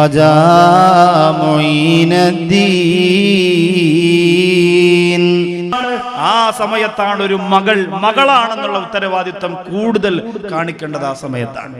خواجہ معین الدین ആ സമയത്താണ് ഒരു മകൾ മകളാണെന്നുള്ള ഉത്തരവാദിത്വം കൂടുതൽ കാണിക്കേണ്ടത് ആ സമയത്താണ്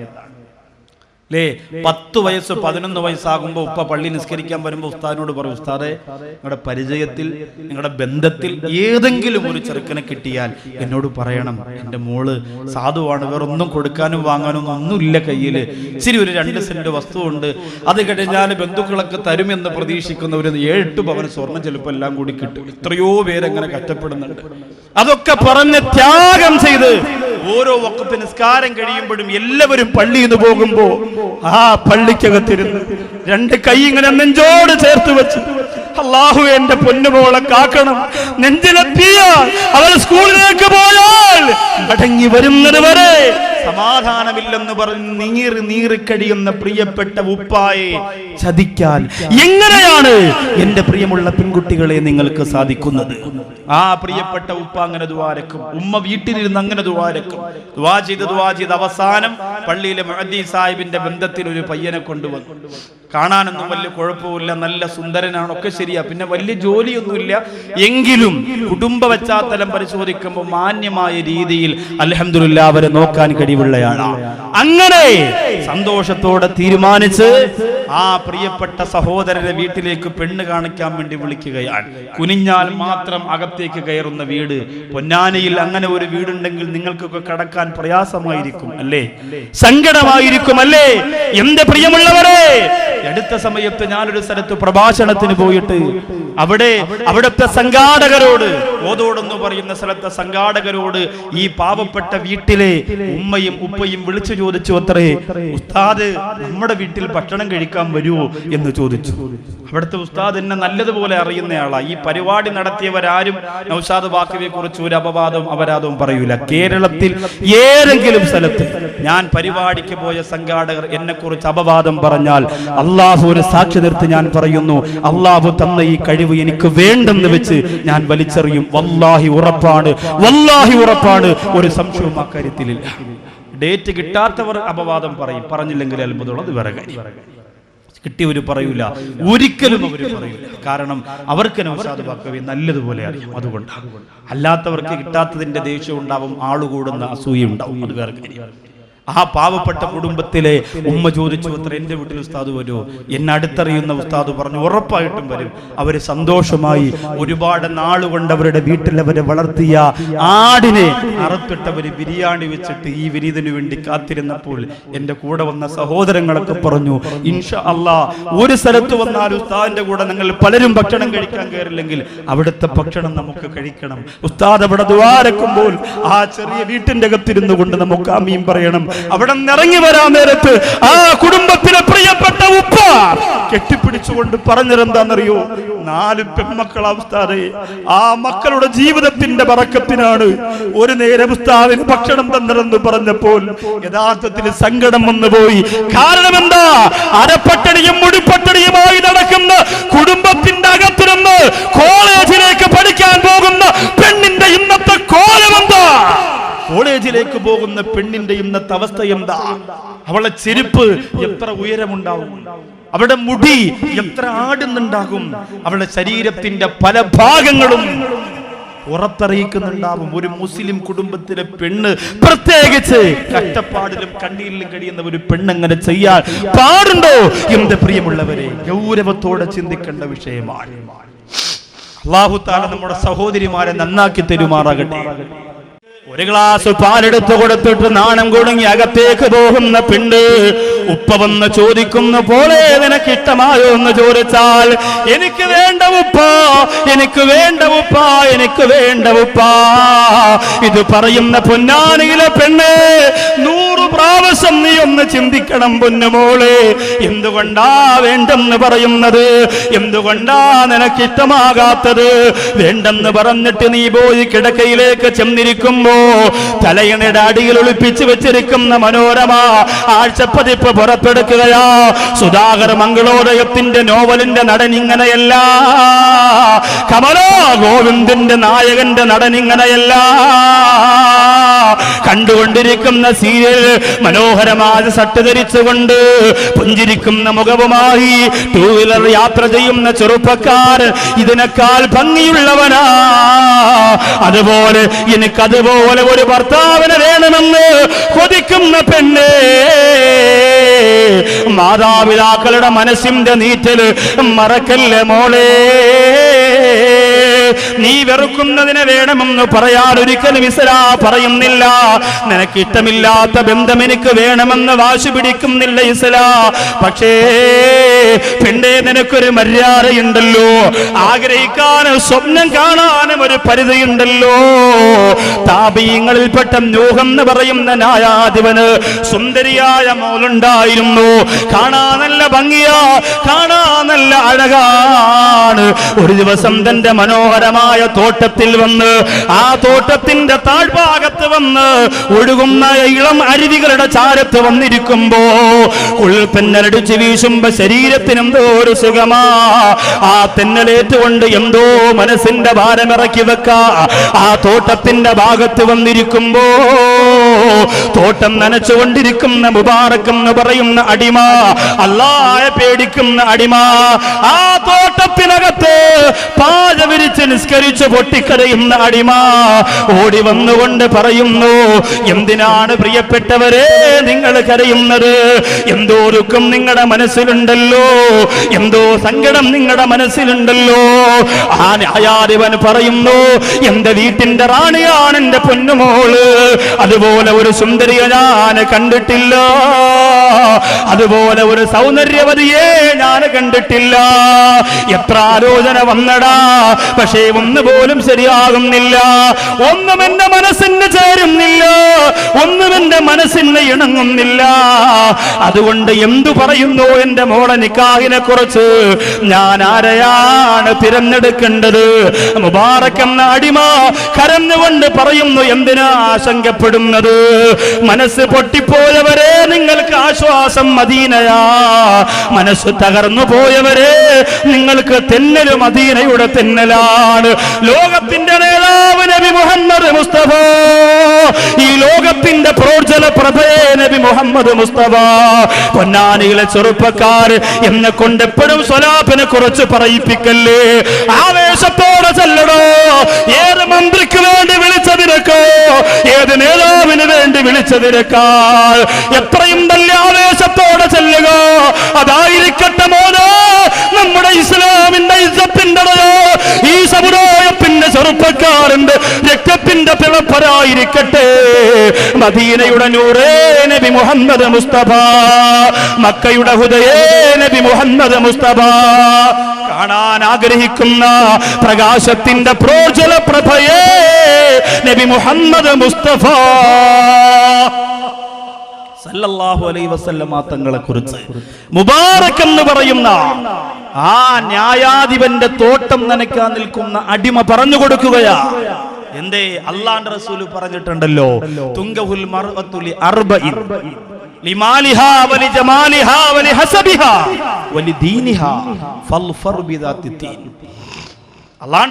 അല്ലേ പത്ത് വയസ്സ് പതിനൊന്ന് വയസ്സാകുമ്പോൾ ഉപ്പ പള്ളി നിസ്കരിക്കാൻ വരുമ്പോൾ ഉസ്താദിനോട് പറയും ഉസ്താദെ നിങ്ങളുടെ പരിചയത്തിൽ നിങ്ങളുടെ ബന്ധത്തിൽ ഏതെങ്കിലും ഒരു ചെറുക്കനെ കിട്ടിയാൽ എന്നോട് പറയണം. എന്റെ മോൾ സാധുവാണ് വേറെ ഒന്നും കൊടുക്കാനും വാങ്ങാനും ഒന്നുമില്ല കയ്യിൽ ഇച്ചിരി ഒരു രണ്ട് സെന്റ് വസ്തുവുണ്ട്. അത് കഴിഞ്ഞാൽ ബന്ധുക്കളൊക്കെ തരുമെന്ന് പ്രതീക്ഷിക്കുന്ന ഒരു ഏഴെട്ട് പവൻ സ്വർണം ചിലപ്പോൾ എല്ലാം കൂടി കിട്ടും. എത്രയോ പേരങ്ങനെ കഷ്ടപ്പെടുന്നുണ്ട്. അതൊക്കെ പറഞ്ഞ് ത്യാഗം ചെയ്ത് ഓരോ വക്കത്ത് നിസ്കാരം കഴിയുമ്പോഴും എല്ലാവരും പള്ളിയിൽ നിന്ന് പോകുമ്പോ ആ പള്ളിക്കകത്തിരുന്ന് രണ്ട് കൈ ഇങ്ങനെ നെഞ്ചോട് ചേർത്ത് വെച്ച് അള്ളാഹു എന്റെ പൊന്നുമോളെ കാക്കണം നെഞ്ചിലെത്തിയാൽ അവൾ സ്കൂളിലേക്ക് പോയാൽ അടങ്ങി വരുന്നത് വരെ. സമാധാനമില്ലെന്ന് പറഞ്ഞ് നീറി നീറി കഴിയുന്ന പ്രിയപ്പെട്ട ഉപ്പായെ ചതിക്കാൻ. എങ്ങനെയാണ് എന്റെ പ്രിയമുള്ള പെൺകുട്ടികളെ നിങ്ങൾക്ക് സാധിക്കുന്നത്? ആ പ്രിയപ്പെട്ട ഉപ്പ അങ്ങനെ ദ്വാരക്കും ഉമ്മ വീട്ടിലിരുന്ന് അങ്ങനെ ദ്വാരക്കും ദ്വാ ചെയ്ത് ദ്വാ ചെയ്ത് അവസാനം പള്ളിയിലെ മഹദി സാഹിബിന്റെ ബന്ധത്തിൽ ഒരു പയ്യനെ കൊണ്ടുവന്നു. കാണാനൊന്നും വലിയ കുഴപ്പമില്ല നല്ല സുന്ദരനാണ്. ഒക്കെ ശരിയാ. പിന്നെ വലിയ ജോലിയൊന്നുമില്ല. എങ്കിലും കുടുംബ പശ്ചാത്തലം പരിശോധിക്കുമ്പോൾ മാന്യമായ രീതിയിൽ അലഹമില്ല അവരെ നോക്കാൻ കഴിവുള്ളയാണ് അങ്ങനെ സന്തോഷത്തോടെ തീരുമാനിച്ച് ആ പ്രിയപ്പെട്ട സഹോദരന്റെ വീട്ടിലേക്ക് പെണ്ണ് കാണിക്കാൻ വേണ്ടി വിളിക്കുകയാണ്. കുനിഞ്ഞാൽ മാത്രം അകത്തേക്ക് കയറുന്ന വീട്. പൊന്നാനിയിൽ അങ്ങനെ ഒരു വീടുണ്ടെങ്കിൽ നിങ്ങൾക്കൊക്കെ കടക്കാൻ പ്രയാസമായിരിക്കും അല്ലേ? സങ്കടമായിരിക്കും അല്ലേ? എന്റെ പ്രിയമുള്ളവരെ? അടുത്ത സമയത്ത് ഞാനൊരു സ്ഥലത്ത് പ്രഭാഷണത്തിന് പോയിട്ട് അവിടെ അവിടുത്തെ സംഘാടകരോട് ഓതോടെന്ന് പറയുന്ന സ്ഥലത്തെ സംഘാടകരോട് ഈ പാവപ്പെട്ട വീട്ടിലെ ഉമ്മയും ഉപ്പയും വിളിച്ചു ചോദിച്ചു അത്രേ ഉസ്താദ് നമ്മുടെ വീട്ടിൽ ഭക്ഷണം കഴിക്കാൻ വരുമോ എന്ന് ചോദിച്ചു. അവിടുത്തെ ഉസ്താദ് എന്നെ നല്ലതുപോലെ അറിയുന്നയാളാണ് ഈ പരിപാടി നടത്തിയവരാരും നൗഷാദ് ബാക്കിയെ കുറിച്ച് ഒരു അപവാദവും അപരാധവും പറയൂല. കേരളത്തിൽ ഏതെങ്കിലും സ്ഥലത്ത് ഞാൻ പരിപാടിക്ക് പോയ സംഘാടകർ എന്നെ കുറിച്ച് അപവാദം പറഞ്ഞാൽ അള്ളാഹു ഒരു സാക്ഷി നിർത്തി ഞാൻ പറയുന്നു അള്ളാഹു തന്ന ഈ കഴിവ് എനിക്ക് വേണ്ടെന്ന് വെച്ച് ഞാൻ വലിച്ചെറിയും. വല്ലാഹി ഉറപ്പാണ് വല്ലാഹി ഉറപ്പാണ്. ഒരു സംശയവും അക്കാര്യത്തിലില്ല. ഡേറ്റ് കിട്ടാത്തവർ അപവാദം പറയും. പറഞ്ഞില്ലെങ്കിൽ അത്ഭുതമുള്ളത് വേറെ കാര്യം. കിട്ടിയവര് പറയൂല. ഒരിക്കലും അവർ പറയൂല. കാരണം അവർക്ക് നൗഷാദ് ബാക്കവി നല്ലതുപോലെ അറിയാം അതുകൊണ്ട് അല്ലാത്തവർക്ക് കിട്ടാത്തതിന്റെ ദേഷ്യം ഉണ്ടാവും ആളുകൂടുന്ന അസൂയ ഉണ്ടാവും. അത് വേറെ കാര്യം ആ പാവപ്പെട്ട കുടുംബത്തിലെ ഉമ്മ ചോദിച്ചു അത്ര എന്റെ വീട്ടിൽ ഉസ്താദ് വരുമോ എന്നെ അടുത്തറിയുന്ന ഉസ്താദ് പറഞ്ഞു ഉറപ്പായിട്ടും വരും. അവർ സന്തോഷമായി ഒരുപാട് നാളുകൊണ്ട് അവരുടെ വീട്ടിൽ അവരെ വളർത്തിയ ആടിനെ അറുത്തിട്ടവർ ബിരിയാണി വെച്ചിട്ട് ഈ വിരീതിനു വേണ്ടി കാത്തിരുന്നപ്പോൾ എന്റെ കൂടെ വന്ന സഹോദരങ്ങളൊക്കെ പറഞ്ഞു ഇൻഷ അല്ലാ ഒരു സ്ഥലത്ത് വന്നാൽ ഉസ്താദിന്റെ കൂടെ നിങ്ങൾ പലരും ഭക്ഷണം കഴിക്കാൻ കയറില്ലെങ്കിൽ അവിടുത്തെ ഭക്ഷണം നമുക്ക് കഴിക്കണം. ഉസ്താദ് അവിടെ ദ്വാരക്കുമ്പോൾ ആ ചെറിയ വീട്ടിന്റെ അകത്തിരുന്നു കൊണ്ട് നമുക്ക് ആമീൻ പറയണം. അവിടെ നിറങ്ങി വരാൻ നേരത്ത് ആ കുടുംബത്തിലെ പ്രിയപ്പെട്ട ഉപ്പ കെട്ടിപ്പിടിച്ചുകൊണ്ട് പറഞ്ഞതെന്താണെന്നറിയോ? നാല് പെൺമക്കൾ അവസ്ഥാരെ ആ മക്കളുടെ ജീവിതത്തിന്റെ പറക്കത്തിനാണ് ഒരു നേരം ഉസ്താവിന് ഭക്ഷണം തന്നതെന്ന് പറഞ്ഞപ്പോൾ യഥാർത്ഥത്തിൽ സങ്കടം വന്നു പോയി കാരണം എന്താ അരപ്പട്ടണിയും മുടിപ്പട്ടണിയുമായി നടക്കുന്ന കുടുംബത്തിന്റെ അകത്തുനിന്ന് കോളേജിലേക്ക് പഠിക്കാൻ പോകുന്ന പെണ്ണിന്റെ ഇന്നത്തെ കോളേജിലേക്ക് പോകുന്ന പെണ്ണിന്റെ ഇന്നത്തെ അവസ്ഥ എന്താ? അവളെ ചെരുപ്പ് എത്ര ഉയരമുണ്ടാവും? അവളുടെ മുടി എത്ര ആടുന്നുണ്ടാകും? അവളുടെ ശരീരത്തിന്റെ പല ഭാഗങ്ങളും പുറത്തറിയിക്കുന്നുണ്ടാവും. ഒരു മുസ്ലിം കുടുംബത്തിലെ പെണ്ണ് പ്രത്യേകിച്ച് കഷ്ടപ്പാടിലും കണ്ണീരിലും കഴിയുന്ന ഒരു പെണ്ണങ്ങനെ ചെയ്യാൻ പാടുണ്ടോ? എന്റെ പ്രിയമുള്ളവരെ ഗൗരവത്തോടെ ചിന്തിക്കേണ്ട വിഷയമാണ്. അള്ളാഹു താല നമ്മുടെ സഹോദരിമാരെ നന്നാക്കി തരുമാറാകട്ടെ. ഒരു ഗ്ലാസ് പാലെടുത്ത് കൊടുത്തിട്ട് നാണം കുടുങ്ങി അകത്തേക്ക് പോകുന്ന പിണ്ട് ഉപ്പ വന്ന് ചോദിക്കുന്ന പോലെ നിനക്ക് ഇഷ്ടമായോ എന്ന് ചോദിച്ചാൽ എനിക്ക് വേണ്ട ഉപ്പ എനിക്ക് വേണ്ട ഉപ്പ എനിക്ക് വേണ്ട ഉപ്പ. ഇത് പറയുന്ന പൊന്നാനിയിലെ പെണ്ണ് നൂറ് പ്രാവശ്യം നീ ഒന്ന് ചിന്തിക്കണം പൊന്നുമോളെ. എന്തുകൊണ്ടാ വേണ്ടെന്ന് പറയുന്നത്? എന്തുകൊണ്ടാ നിനക്കിഷ്ടമാകാത്തത്? വേണ്ടെന്ന് പറഞ്ഞിട്ട് നീ പോയി കിടക്കയിലേക്ക് ചെന്നിരിക്കുമ്പോ തലയണയുടെ അടിയിൽ ഒളിപ്പിച്ചു വെച്ചിരിക്കുന്ന മനോരമ ആഴ്ചപ്പതിപ്പ് പുറത്തെടുക്കുകയാ സുധാകർ മംഗളോദയത്തിന്റെ നോവലിന്റെ നടൻ ഇങ്ങനെയല്ല. കമലോ ഗോവിന്ദന്റെ നായകന്റെ നടൻ ഇങ്ങനെയല്ല. കണ്ടുകൊണ്ടിരിക്കുന്ന സീരിയൽ മനോഹരമായ സട്ട് ധരിച്ചുകൊണ്ട് പുഞ്ചിരിക്കുന്ന മുഖവുമായി ടൂ വീലർ യാത്ര ചെയ്യുന്ന ചെറുപ്പക്കാർ ഇതിനേക്കാൾ ഭംഗിയുള്ളവനാ. അതുപോലെ എനിക്കതുപോലെ ഒരു ഭർത്താവിനെ വേണമെന്ന് കൊതിക്കുന്ന പെണ്ണേ. മാതാപിതാക്കളുടെ മനസ്സിന്റെ നീറ്റൽ മറക്കല്ലേ മോളേ? നീ വെറുക്കുന്നതിനെ വേണമെന്ന് പറയാൻ ഒരിക്കലും ഇസ്ലാ പറയുന്നില്ല. നിനക്ക് ഇഷ്ടമില്ലാത്ത ബന്ധം എനിക്ക് വേണമെന്ന് വാശി പിടിക്കുന്നില്ല ഇസ്ലാ. പക്ഷേ പിന്നെ നിനക്കൊരു മര്യാദയുണ്ടല്ലോ. ആഗ്രഹിക്കാനും സ്വപ്നം കാണാനും ഒരു പരിധിയുണ്ടല്ലോ. താപീയങ്ങളിൽപ്പെട്ട നൂഹം എന്ന് പറയുന്ന ന്യായാധിപന് സുന്ദരിയായ മോളുണ്ടായിരുന്നു. കാണാൻ നല്ല ഭംഗിയാ കാണാൻ നല്ല അഴകാണ്. ഒരു ദിവസം തന്റെ മനോഹരമായ തോട്ടത്തിൽ വന്ന് ആ തോട്ടത്തിന്റെ താഴ്ഭാഗത്ത് വന്ന് ഒഴുകുന്ന ഇളം അരുവികളുടെ ചാരത്ത് വന്നിരിക്കുമ്പോ ഉൾപ്പെന്നലടിച്ച് വീശുമ്പോ ശരീരത്തിന് എന്തോ ഒരു സുഖമാ. ആ തെന്നലേറ്റുകൊണ്ട് എന്തോ മനസ്സിന്റെ ഭാരമിറക്കി വെക്ക. ആ തോട്ടത്തിന്റെ ഭാഗത്ത് വന്നിരിക്കുമ്പോ തോട്ടം നനച്ചുകൊണ്ടിരിക്കുന്ന മുബാറക്കം എന്ന് പറയുന്ന അടിമ അല്ലായ പേടിക്കുന്ന അടിമ. ആ തോട്ടത്തിനകത്ത് പാച വിരിച്ച് നിസ്കരിച്ച് പൊട്ടിക്കരയുന്ന അടിമ ഓടി വന്നുകൊണ്ട് പറയുന്നു എന്തിനാണ് പ്രിയപ്പെട്ടവരെ നിങ്ങൾ കരയുന്നത്? എന്തോ ദുഃഖം നിങ്ങളുടെ മനസ്സിലുണ്ടല്ലോ? എന്തോ സങ്കടം നിങ്ങളുടെ മനസ്സിലുണ്ടല്ലോ? ആ ന്യായാധിപൻ പറയുന്നു എന്റെ വീട്ടിന്റെ റാണിയാണ് എന്റെ പൊന്നുമോൾ. അതുപോലെ ഒരു സുന്ദരിയെ ഞാൻ കണ്ടിട്ടില്ല. അതുപോലെ ഒരു സൗന്ദര്യവതിയെ ഞാൻ കണ്ടിട്ടില്ല. എത്ര ആലോചന വന്നടാ. പക്ഷേ ഒന്ന് പോലും ശരിയാകുന്നില്ല. ഒന്നും എന്റെ മനസ്സിന് ചേരുന്നില്ല. ഒന്നും എന്റെ മനസ്സിന് ഇണങ്ങുന്നില്ല. അതുകൊണ്ട് എന്തു പറയുന്നു എന്റെ മോളെ നിക്കാഹിനെ കുറിച്ച്? ഞാൻ ആരെയാണ് തിരഞ്ഞെടുക്കേണ്ടത്? മുബാറക്കം അടിമ കരഞ്ഞുകൊണ്ട് പറയുന്നു എന്തിനാ ആശങ്കപ്പെടുന്നത്? മനസ്സ് പൊട്ടിപ്പോയവരെ നിങ്ങൾക്ക് ആശ്വാസം മദീനയാ. മനസ്സ് തകർന്നു പോയവരെ നിങ്ങൾക്ക് തെന്നലും മദീനയുടെ തെന്നലാണ്. ലോകത്തിന്റെ നേതാവ് നബി മുഹമ്മദ് മുസ്തഫ. ഈ ലോകത്തിന്റെ പ്രോജന പ്രഭയെ നബി മുഹമ്മദ് മുസ്തഫ. പൊന്നാനിയിലെ ചെറുപ്പക്കാർ എന്നെ കൊണ്ട് എപ്പോഴും സ്വലാപ്പിനെ കുറിച്ച് പറയിപ്പിക്കല്ലേ? ആവേശത്തോടെ ചെല്ലടോ. ഏത് മന്ത്രിക്ക് വേണ്ടി വിളിച്ചതിനേക്കോ ഏത് നേതാവിന് വേണ്ടി വിളിച്ചതിനേക്കാൾ എത്രയും നല്ല ആവേശത്തോടെ ചെല്ലുക. അതായിരിക്കട്ടെ മോനോ. ചെറുപ്പക്കാരന്റെ രക്തത്തിന്റെ പിളപ്പരായിരിക്കട്ടെ. മദീനയുടെ നൂറേ നബി മുഹമ്മദ് മുസ്തഫ മക്കയുടെ ഹുദയേ നബി മുഹമ്മദ് മുസ്തഫ. കാണാൻ ആഗ്രഹിക്കുന്ന പ്രകാശത്തിന്റെ പ്രോജല പ്രഭയേ നബി മുഹമ്മദ് മുസ്തഫ. സല്ലല്ലാഹു വസല്ലമ തങ്ങളെ കുറിച്ച് മുബാറക് എന്ന് പറയുന്ന ആ ന്യായാധിപന്റെ തോട്ടം നനയ്ക്കാൻ നിൽക്കുന്ന അടിമ പറഞ്ഞു കൊടുക്കുകയാ. എന്തേ? അള്ളാന്റെ റസൂൽ പറഞ്ഞിട്ടുണ്ടല്ലോ. തുങ്കഹുൽ മർഅത്തുലി അർബഇൻ. ലിമാലിഹാ വലി ജമാലിഹാ ഹസബിഹാ ദീനിഹാ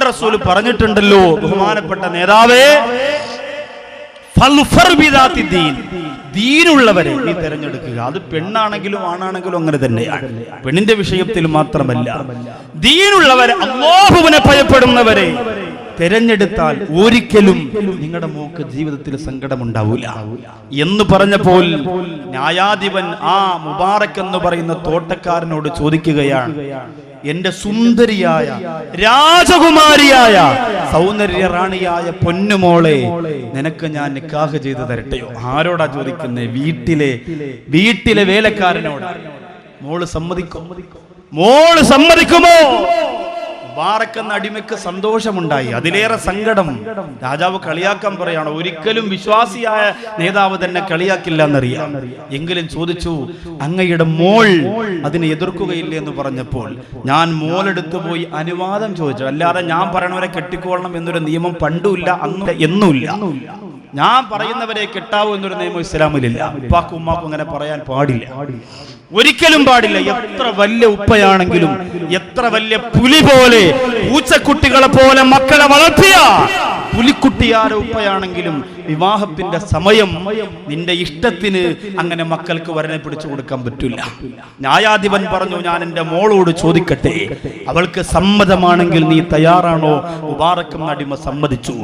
റസൂൽ പറഞ്ഞിട്ടുണ്ടല്ലോ. ബഹുമാനപ്പെട്ട നേതാവേ. ദീനുള്ളവരെ നീ തിരഞ്ഞെടുക്കുക. അത് പെണ്ണാണെങ്കിലും ആണാണെങ്കിലും അങ്ങനെ തന്നെയാണ് പെണ്ണിന്റെ വിഷയത്തിൽ മാത്രമല്ല ദീനുള്ളവരെ അള്ളാഹുവിനെ ഭയപ്പെടുന്നവരെ തിരഞ്ഞെടുത്താൽ ഒരിക്കലും നിങ്ങളുടെ മോക്ക് ജീവിതത്തിൽ സങ്കടമുണ്ടാവില്ല എന്ന് പറഞ്ഞപ്പോൾ ന്യായാധിപൻ ആ മുബാറക് എന്ന് പറയുന്ന തോട്ടക്കാരനോട് ചോദിക്കുകയാണ് എന്റെ സുന്ദരിയായ രാജകുമാരിയായ സൗന്ദര്യ റാണിയായ പൊന്നുമോളെ നിനക്ക് ഞാൻ നിക്കാഹ് ചെയ്ത് തരട്ടെയോ ആരോടാ ചോദിക്കുന്നത് വീട്ടിലെ വീട്ടിലെ വേലക്കാരനോട്. മോൾ സമ്മതിക്കും? മോൾ സമ്മതിക്കുമോ? മുബാറക്ക് എന്ന അടിമയ്ക്ക് സന്തോഷമുണ്ടായി. അതിലേറെ സങ്കടം രാജാവ് കളിയാക്കാൻ പറയാണ്. ഒരിക്കലും വിശ്വാസിയായ നേതാവ് തന്നെ കളിയാക്കില്ല എന്നറിയാം. എങ്കിലും ചോദിച്ചു അങ്ങയുടെ മോൾ അതിനെ എതിർക്കുകയില്ല എന്ന് പറഞ്ഞപ്പോൾ ഞാൻ മോളെടുത്ത് പോയി അനുവാദം ചോദിച്ചു. അല്ലാതെ ഞാൻ പറയണവരെ കെട്ടിക്കോളണം എന്നൊരു നിയമം പണ്ടുമില്ല അന്ന് എന്നുമില്ല. ഞാൻ പറയുന്നവരെ കെട്ടാവൂ എന്നൊരു നിയമം ഇസ്ലാമിലില്ല. ഉപ്പാക്കും ഉമ്മാക്കും അങ്ങനെ പറയാൻ പാടില്ല. ഒരിക്കലും പാടില്ല. എത്ര വലിയ ഉപ്പയാണെങ്കിലും എത്ര വലിയ പുലി പോലെ പൂച്ചക്കുട്ടികളെ പോലെ മക്കളെ വളർത്തിയ പുലിക്കുട്ടിയാരെ ഉപ്പയാണെങ്കിലും വിവാഹത്തിന്റെ സമയം നിന്റെ ഇഷ്ടത്തിന് അങ്ങനെ മക്കൾക്ക് വരനെ പിടിച്ചു കൊടുക്കാൻ പറ്റില്ല. ന്യായാധിപൻ പറഞ്ഞു ഞാൻ എന്റെ മോളോട് ചോദിക്കട്ടെ. അവൾക്ക് സമ്മതമാണെങ്കിൽ നീ തയ്യാറാണോ? മുബാറക്കും അടിമ സമ്മതിച്ചു.